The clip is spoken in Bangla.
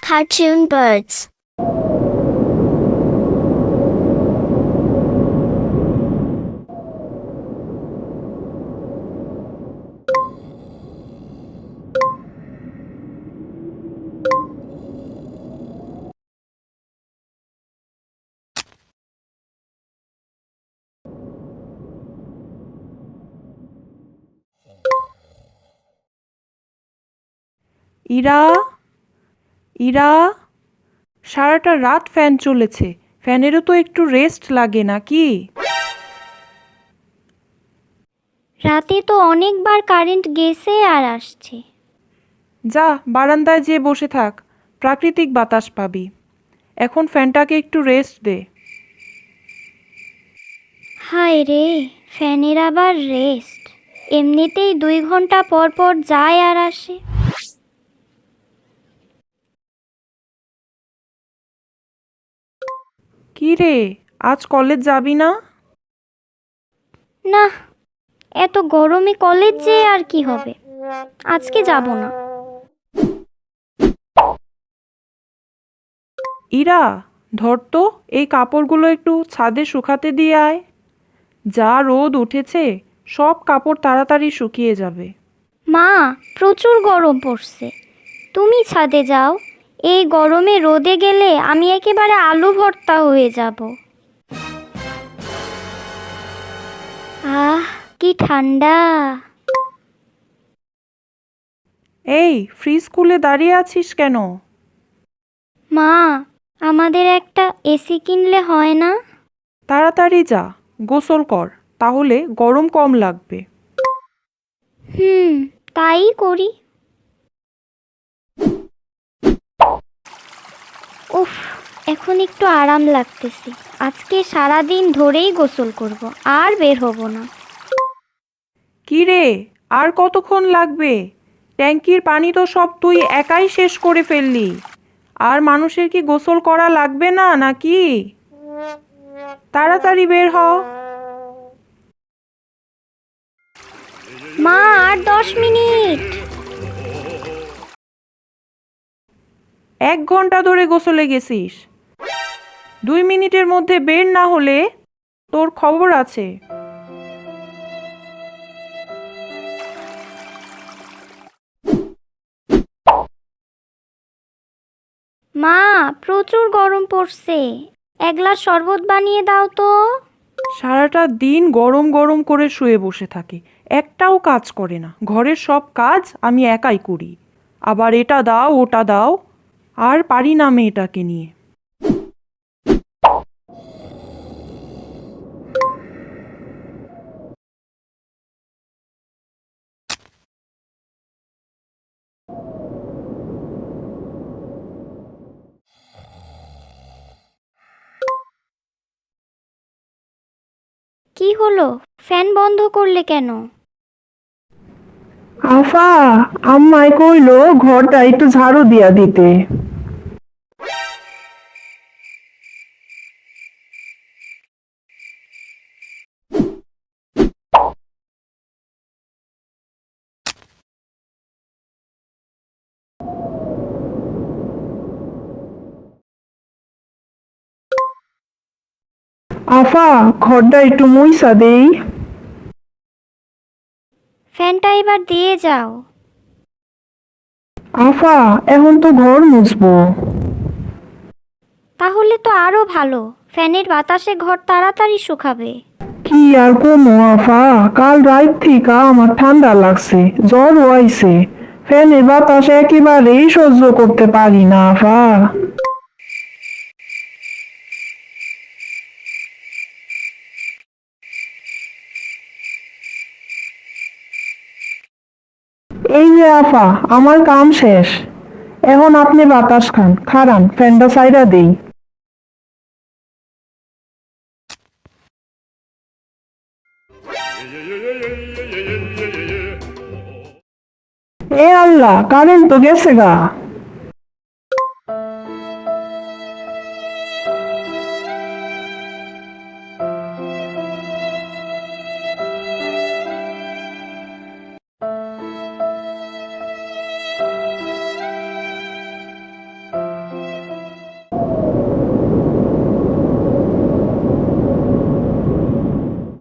Cartoon birds. ইরা ইরা সারাটা রাত ফ্যান চলেছে। ফ্যানেরও তো একটু রেস্ট লাগে নাকি রাতে তো অনেকবার কারেন্ট গেছে আর আসছে। যা বারান্দায় যেয়ে বসে থাক। প্রাকৃতিক বাতাস পাবি। এখন ফ্যানটাকে একটু রেস্ট দে। হায় রে ফ্যানের আবার রেস্ট এমনিতেই দুই ঘণ্টা পর পর যায় আর আসে। কি রে? আজ কলেজ যাবি না? না এত গরমে কলেজ যেয়ে আর কি হবে? আজকে যাব না। ইরা ধর তো এই কাপড়গুলো একটু ছাদে শুকাতে দিয়ে আয়। যা রোদ উঠেছে সব কাপড় তাড়াতাড়ি শুকিয়ে যাবে। মা প্রচুর গরম পড়ছে। তুমি ছাদে যাও। এই গরমে রোদে গেলে আমি একেবারে আলু ভর্তা হয়ে যাব। আহ কি ঠান্ডা। এই ফ্রিজ খুলে দাঁড়িয়ে আছিস কেন? মা আমাদের একটা এসি কিনলে হয় না? তাড়াতাড়ি যা গোসল কর তাহলে গরম কম লাগবে। হুম তাই করি। উফ এখন একটু আরাম লাগতেছে। আজকে সারা দিন ধরেই গোসল করব আর বের হব না। কি রে আর কতক্ষণ লাগবে? ট্যাঙ্কির পানি তো সব তুই একাই শেষ করে ফেললি। আর মানুষের কি গোসল করা লাগবে না নাকি? তাড়াতাড়ি বের হ। মা আর দশ মিনিট। এক ঘণ্টা ধরে গোসলে গেছিস। দুই মিনিটের মধ্যে বের না হলে তোর খবর আছে। মা প্রচুর গরম পড়ছে। এক গ্লাস শরবত বানিয়ে দাও তো। সারাটা দিন গরম গরম করে শুয়ে বসে থাকে। একটাও কাজ করে না। ঘরের সব কাজ আমি একাই করি। আবার এটা দাও ওটা দাও। আর পারি না মেয়েটাকে নিয়ে। কি হলো? ফ্যান বন্ধ করলে কেন? আফা আম্মাই কইলো ঘরটা একটু ঝাড়ু দিয়া দিতে। আফা ঘরটা একটু মুইসা দেই। ফ্যানটা এবার দিয়ে যাও। আফা এখন তো ঘর মুছবো। তাহলে তো আরও ভালো ফ্যানের বাতাসে ঘর তাড়াতাড়ি শুকাবে। কি আর কমো আফা কাল রাত থেকে আমার ঠান্ডা লাগছে জ্বর হইছে ফ্যানের বাতাস একেবারেই সহ্য করতে পারি না আফা। এই যে আফা, আমার কাম শেষ। এখন আপনি বাতাস খান, খারান ফ্যানটা সাইডা দেই। এ আল্লাহ কারেন্ট তো গেছে গা।